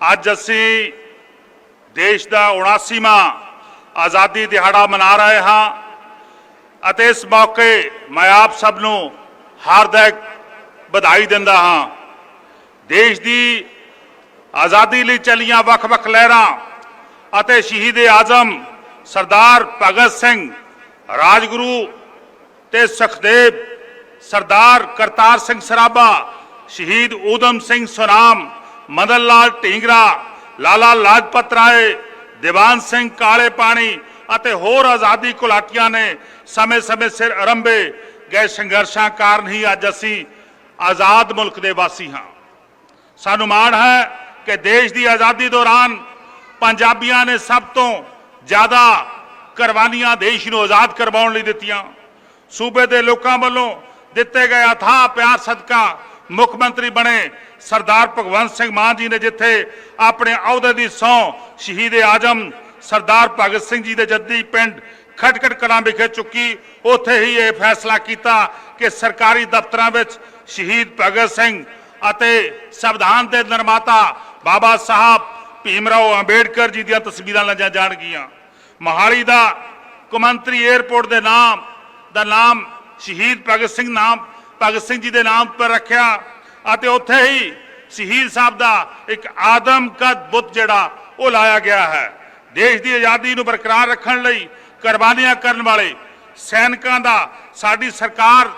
ਅੱਜ ਅਸੀਂ ਦੇਸ਼ ਦਾ 79ਵਾਂ ਆਜ਼ਾਦੀ ਦਿਹਾੜਾ ਮਨਾ ਰਹੇ ਹਾਂ ਅਤੇ ਇਸ ਮੌਕੇ ਮੈਂ ਆਪ ਸਭ ਨੂੰ ਹਾਰਦਿਕ ਵਧਾਈ ਦਿੰਦਾ ਹਾਂ। ਦੇਸ਼ ਦੀ ਆਜ਼ਾਦੀ ਲਈ ਚੱਲੀਆਂ ਵੱਖ-ਵੱਖ ਲਹਿਰਾਂ ਅਤੇ ਸ਼ਹੀਦ ਆਜ਼ਮ ਸਰਦਾਰ ਭਗਤ ਸਿੰਘ, ਰਾਜਗੁਰੂ ਤੇ ਸੁਖਦੇਵ ਸਰਦਾਰ ਕਰਤਾਰ ਸਿੰਘ ਸਰਾਭਾ, ਸ਼ਹੀਦ ਊਧਮ ਸਿੰਘ ਸੁਨਾਮ ਮਦਨ ਲਾਲ ਢੀਂਗਰਾ ਲਾਲਾ ਲਾਜਪਤ ਰਾਏ ਦੀਵਾਨ ਸਿੰਘ ਕਾਲੇ ਪਾਣੀ ਅਤੇ ਹੋਰ ਆਜ਼ਾਦੀ ਘੁਲਾਟੀਆਂ ਨੇ ਸਮੇਂ-ਸਮੇਂ ਸਿਰ ਆਰੰਭੇ ਗਏ ਸੰਘਰਸ਼ਾਂ ਕਾਰਨ ਹੀ ਅੱਜ ਅਸੀਂ ਆਜ਼ਾਦ ਮੁਲਕ ਦੇ ਵਾਸੀ ਹਾਂ ਸਾਨੂੰ ਮਾਣ ਹੈ ਕਿ ਦੇਸ਼ ਦੀ ਆਜ਼ਾਦੀ ਦੌਰਾਨ ਪੰਜਾਬੀਆਂ ਨੇ ਸਭ ਤੋਂ ਜ਼ਿਆਦਾ ਕੁਰਬਾਨੀਆਂ ਦੇਸ਼ ਨੂੰ ਆਜ਼ਾਦ ਕਰਵਾਉਣ ਲਈ ਦਿੱਤੀਆਂ ਸੂਬੇ ਦੇ ਲੋਕਾਂ ਵੱਲੋਂ ਦਿੱਤੇ ਗਏ ਅਥਾਹ ਪਿਆਰ ਸਦਕਾ ਮੁੱਖ ਮੰਤਰੀ ਬਣੇ ਸਰਦਾਰ ਭਗਵੰਤ ਸਿੰਘ ਮਾਨ ਜੀ ਨੇ ਜਿੱਥੇ ਆਪਣੇ ਅਹੁਦੇ ਦੀ ਸਹੁੰ ਸ਼ਹੀਦ ਆਜਮ, ਸਰਦਾਰ ਭਗਤ ਸਿੰਘ ਜੀ ਦੇ ਜੱਦੀ ਪਿੰਡ ਖਟਕਟ ਕਲਾਂ ਵਿਖੇ ਚੁੱਕੀ, ਉੱਥੇ ਹੀ ਇਹ ਫੈਸਲਾ ਕੀਤਾ ਕਿ ਸਰਕਾਰੀ ਦਫ਼ਤਰਾਂ ਵਿੱਚ ਸ਼ਹੀਦ ਭਗਤ ਸਿੰਘ ਅਤੇ ਸੰਵਿਧਾਨ ਦੇ ਨਿਰਮਾਤਾ ਬਾਬਾ ਸਾਹਿਬ ਭੀਮਰਾਓ ਅੰਬੇਡਕਰ ਜੀ ਦੀਆਂ ਤਸਵੀਰਾਂ ਲੱਗੀਆਂ ਜਾਣਗੀਆਂ। ਮੋਹਾਲੀ ਦਾ ਕੌਮਾਂਤਰੀ 에ਅਰਪੋਰਟ ਦੇ ਨਾਮ, ਦਾ ਨਾਮ ਸ਼ਹੀਦ ਭਗਤ ਸਿੰਘ ਨਾਮ ਭਗਤ ਸਿੰਘ ਜੀ ਦੇ ਨਾਮ ਪਰ ਰੱਖਿਆ ਅਤੇ ਉੱਥੇ ਹੀ ਸ਼ਹੀਦ ਸਾਹਿਬ ਦਾ ਇੱਕ ਆਦਮਕਦ ਬੁੱਤ ਜਿਹੜਾ ਉਹ ਲਾਇਆ ਗਿਆ ਹੈ। ਦੇਸ਼ ਦੀ ਆਜ਼ਾਦੀ ਨੂੰ ਬਰਕਰਾਰ ਰੱਖਣ ਲਈ ਕੁਰਬਾਨੀਆਂ ਕਰਨ ਵਾਲੇ ਸੈਨਿਕਾਂ ਦਾ ਸਾਡੀ ਸਰਕਾਰ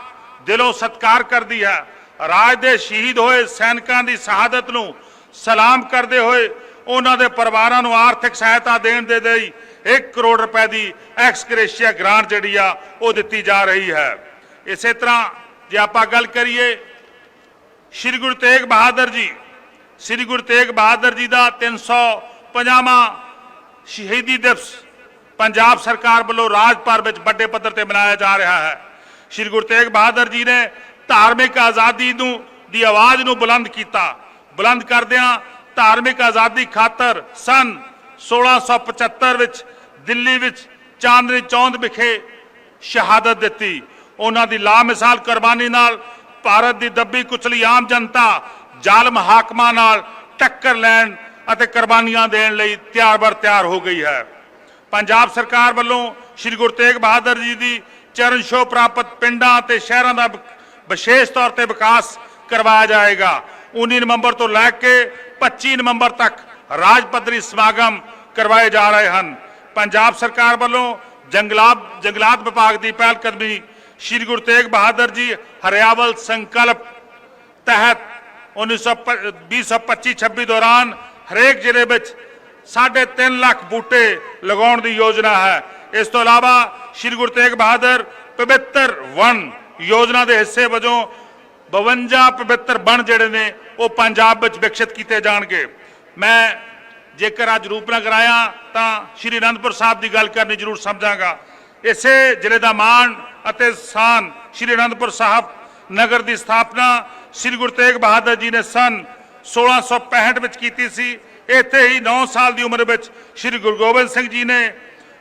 ਦਿਲੋਂ ਸਤਿਕਾਰ ਕਰਦੀ ਹੈ। ਰਾਜ ਦੇ ਸ਼ਹੀਦ ਹੋਏ ਸੈਨਿਕਾਂ ਦੀ ਸ਼ਹਾਦਤ ਨੂੰ ਸਲਾਮ ਕਰਦੇ ਹੋਏ ਉਹਨਾਂ ਦੇ ਪਰਿਵਾਰਾਂ ਨੂੰ ਆਰਥਿਕ ਸਹਾਇਤਾ ਦੇਣ ਦੇ ਲਈ 1 ਕਰੋੜ ਰੁਪਏ ਦੀ ਐਕਸਕ੍ਰੇਸ਼ੀਆ ਗ੍ਰਾਂਟ ਜਿਹੜੀ ਆ ਉਹ ਦਿੱਤੀ ਜਾ ਰਹੀ ਹੈ। ਇਸੇ ਤਰ੍ਹਾਂ ਜੇ ਆਪਾਂ ਗੱਲ ਕਰੀਏ ਸ੍ਰੀ ਗੁਰੂ ਤੇਗ ਬਹਾਦਰ ਜੀ, ਸ੍ਰੀ ਗੁਰੂ ਤੇਗ ਬਹਾਦਰ ਜੀ ਦਾ 350ਵਾਂ ਸ਼ਹੀਦੀ ਦਿਵਸ ਪੰਜਾਬ ਸਰਕਾਰ ਵੱਲੋਂ ਰਾਜ ਭਰ ਵਿੱਚ ਵੱਡੇ ਪੱਧਰ ਤੇ ਮਨਾਇਆ ਜਾ ਰਿਹਾ ਹੈ। ਸ੍ਰੀ ਗੁਰੂ ਤੇਗ ਬਹਾਦਰ ਜੀ ਨੇ ਧਾਰਮਿਕ ਆਜ਼ਾਦੀ ਨੂੰ, ਦੀ ਆਵਾਜ਼ ਨੂੰ ਬੁਲੰਦ ਕੀਤਾ। ਬੁਲੰਦ ਕਰਦਿਆਂ ਧਾਰਮਿਕ ਆਜ਼ਾਦੀ ਖਾਤਰ ਸਨ 1675 ਵਿੱਚ ਦਿੱਲੀ ਵਿੱਚ ਚਾਂਦਨੀ ਚੌਂਦ ਵਿਖੇ ਸ਼ਹਾਦਤ ਦਿੱਤੀ। ਉਹਨਾਂ ਦੀ ਲਾਮਿਸਾਲ ਕੁਰਬਾਨੀ ਨਾਲ ਭਾਰਤ ਦੀ ਦੱਬੀ ਕੁਚਲੀ ਆਮ ਜਨਤਾ ਜ਼ਾਲਮ ਹਾਕਮਾਂ ਨਾਲ ਟੱਕਰ ਲੈਣ ਅਤੇ ਕੁਰਬਾਨੀਆਂ ਦੇਣ ਲਈ ਤਿਆਰ ਬਰ ਤਿਆਰ ਹੋ ਗਈ ਹੈ। ਪੰਜਾਬ ਸਰਕਾਰ ਵੱਲੋਂ ਸ੍ਰੀ ਗੁਰੂ ਤੇਗ ਬਹਾਦਰ ਜੀ ਦੀ ਚਰਨ ਛੋਹ ਪ੍ਰਾਪਤ ਪਿੰਡਾਂ ਤੇ ਸ਼ਹਿਰਾਂ ਦਾ ਵਿਸ਼ੇਸ਼ ਤੌਰ ਤੇ ਵਿਕਾਸ ਕਰਵਾਇਆ ਜਾਏਗਾ। 19 ਨਵੰਬਰ ਤੋਂ ਲੈ ਕੇ 25 ਨਵੰਬਰ ਤੱਕ ਰਾਜ ਪੱਧਰੀ ਸਮਾਗਮ ਕਰਵਾਏ ਜਾ ਰਹੇ ਹਨ। ਪੰਜਾਬ ਸਰਕਾਰ ਵੱਲੋਂ ਜੰਗਲਾਤ ਜੰਗਲਾਤ ਵਿਭਾਗ ਦੀ ਪਹਿਲ ਕਦਮੀ ਸ੍ਰੀ ਗੁਰੂ ਤੇਗ ਬਹਾਦਰ ਜੀ ਹਰਿਆਵਲ ਸੰਕਲਪ ਤਹਿਤ 1925-26 ਦੌਰਾਨ ਹਰੇਕ ਜ਼ਿਲ੍ਹੇ ਵਿੱਚ ਸਾਢੇ ਤਿੰਨ ਲੱਖ ਬੂਟੇ ਲਗਾਉਣ ਦੀ ਯੋਜਨਾ ਹੈ। ਇਸ ਤੋਂ ਇਲਾਵਾ ਸ੍ਰੀ ਗੁਰੂ ਤੇਗ ਬਹਾਦਰ ਪਵਿੱਤਰ ਵਣ ਯੋਜਨਾ ਦੇ ਹਿੱਸੇ ਵਜੋਂ 52 ਪਵਿੱਤਰ ਵਣ ਜਿਹੜੇ ਨੇ, ਉਹ ਪੰਜਾਬ ਵਿੱਚ ਵਿਕਸਿਤ ਕੀਤੇ ਜਾਣਗੇ। ਮੈਂ ਜੇਕਰ ਅੱਜ ਰੂਪਨਗਰ ਆਇਆ ਤਾਂ ਸ੍ਰੀ ਅਨੰਦਪੁਰ ਸਾਹਿਬ ਦੀ ਗੱਲ ਕਰਨੀ ਜ਼ਰੂਰ ਸਮਝਾਂਗਾ। ਇਸੇ ਜ਼ਿਲ੍ਹੇ ਦਾ ਮਾਣ ਅਤੇ ਸਾਨ ਸ੍ਰੀ ਅਨੰਦਪੁਰ ਸਾਹਿਬ ਨਗਰ ਦੀ ਸਥਾਪਨਾ ਸ੍ਰੀ ਗੁਰੂ ਤੇਗ ਬਹਾਦਰ ਜੀ ਨੇ ਸਨ 1665 ਵਿੱਚ ਕੀਤੀ ਸੀ। ਇੱਥੇ ਹੀ 9 ਸਾਲ ਦੀ ਉਮਰ ਵਿੱਚ ਸ੍ਰੀ ਗੁਰੂ ਗੋਬਿੰਦ ਸਿੰਘ ਜੀ ਨੇ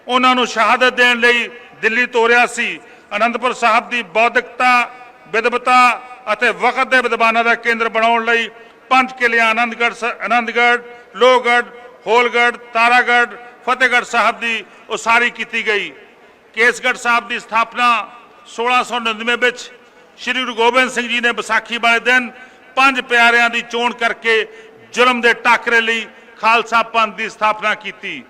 ਉਹਨਾਂ ਨੂੰ ਸ਼ਹਾਦਤ ਦੇਣ ਲਈ ਦਿੱਲੀ ਤੋਰਿਆ ਸੀ। ਅਨੰਦਪੁਰ ਸਾਹਿਬ ਦੀ ਬੌਧਿਕਤਾ ਵਿਦਵਤਾ ਅਤੇ ਵਕਤ ਦੇ ਵਿਦਵਾਨਾਂ ਦਾ ਕੇਂਦਰ ਬਣਾਉਣ ਲਈ ਪੰਜ ਕਿਲਿਆਂ ਆਨੰਦਗੜ੍ਹ ਸ- ਆਨੰਦਗੜ੍ਹ ਲੋਹਗੜ੍ਹ, ਹੋਲਗੜ੍ਹ, ਤਾਰਾਗੜ੍ਹ, ਫਤਿਹਗੜ੍ਹ ਸਾਹਿਬ ਦੀ ਉਸਾਰੀ ਕੀਤੀ ਗਈ। ਕੇਸਗੜ੍ਹ ਸਾਹਿਬ ਦੀ ਸਥਾਪਨਾ 1699 ਵਿੱਚ ਸ੍ਰੀ ਗੁਰੂ ਗੋਬਿੰਦ ਸਿੰਘ ਜੀ ਨੇ ਵਿਸਾਖੀ ਵਾਲੇ ਦਿਨ ਪੰਜ ਪਿਆਰਿਆਂ ਦੀ ਚੋਣ ਕਰਕੇ ਜ਼ੁਲਮ ਦੇ ਟਾਕਰੇ ਲਈ ਖਾਲਸਾ ਪੰਥ ਦੀ ਸਥਾਪਨਾ ਕੀਤੀ।